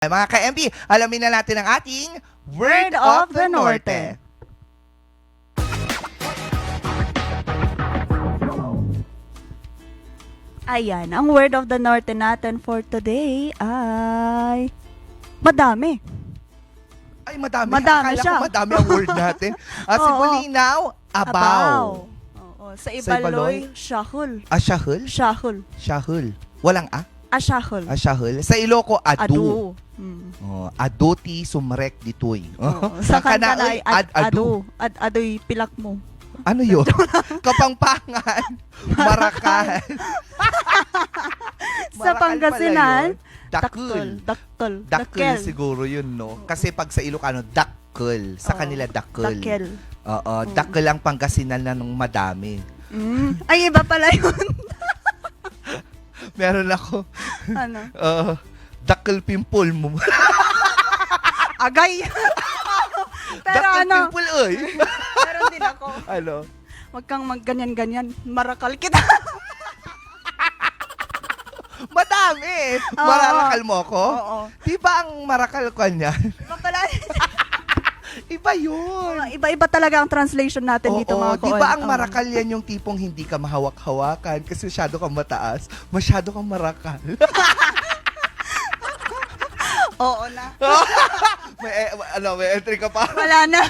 Mga ka-MB, alamin na natin ang ating Word Word of of the Norte. Ayan, ang word of the norte natin for today ay madami. Ay, madami. Madami Akala siya. ko madami ang word natin. Ah, si Oo. Bulinaw, abaw. Oo. Sa Ibaloy? Shahul. Asyahul? Shahul. Syahul. Walang a? Asyahul. Asyahul. Sa Iloco, adu. Adu. Mm. Oh, aduti sumrek ditoy. Oo. Sa Sa kanta na kanaoy, ay ad, ad- adu. Ad, aduy pilak mo. Ano yun? Kapangpangan. Marakan. Sa Pangasinan. Dakul. Dakkel. Dakkel siguro yun, no? Kasi pag sa Ilocano, dakkel. Sa Oo. kanila, dakkel. Dakkel. Oo, dakkel ang Pangasinan na nung madami. Mm. Ay, iba pala yun. Meron ako, ano? uh, dakkel pimple mo. Agay. Pero dakkel ano, pimple, oy. meron din ako. ano? Wag kang magganyan-ganyan. Marakal kita. Madami. Oo. Mararakal mo ako? Oo. Di ba ang marakal ko niyan? Iba pala. Iba yun. Iba-iba talaga ang translation natin dito Oo, mga di ba ang Oo. marakal yan yung tipong hindi ka mahawak-hawakan kasi masyado kang mataas, masyado kang marakal. Oo na. may, eh, ano, may entry ka pa? Wala na.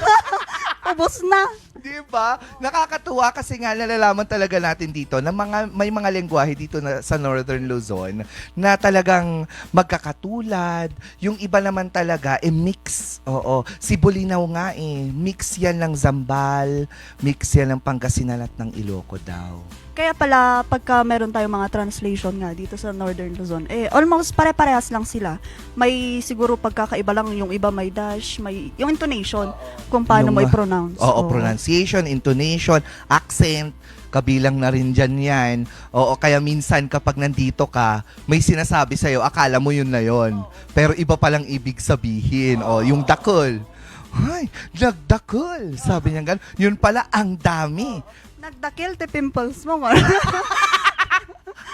Ubus na. Di ba? Nakakatuwa kasi nga nalalaman talaga natin dito na mga, may mga lengguwahe dito na, sa Northern Luzon na talagang magkakatulad. Yung iba naman talaga, eh mix. Oo. Si Bulinaw nga eh. Mix yan ng Zambal, mix yan ng Pangasinan at ng Iloco daw. Kaya pala, pagka meron tayong mga translation nga dito sa Northern Luzon, eh, almost pare-parehas lang sila. May siguro pagkakaiba lang, yung iba may dash, may, yung intonation, kung paano Yung, mo i-pronounce. Oo, pronunciation, intonation, accent, kabilang na rin dyan yan. Oo, kaya minsan kapag nandito ka, may sinasabi sa'yo, akala mo yun na yun. Pero iba palang ibig sabihin. O, yung dakol. Ay, nagdakol. Sabi niya gano'n. Yun pala, ang dami. Nagdakil te pimples mo.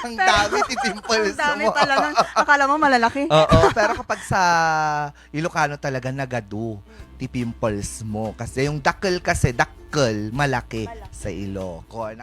Ang dami titimples Ang dami mo. talaga. Akala mo malalaki. Oo, pero kapag sa Ilocano talaga nagadu, ti pimples mo. Kasi yung dakol kasi, malaki, Malaki. sa Ilocon.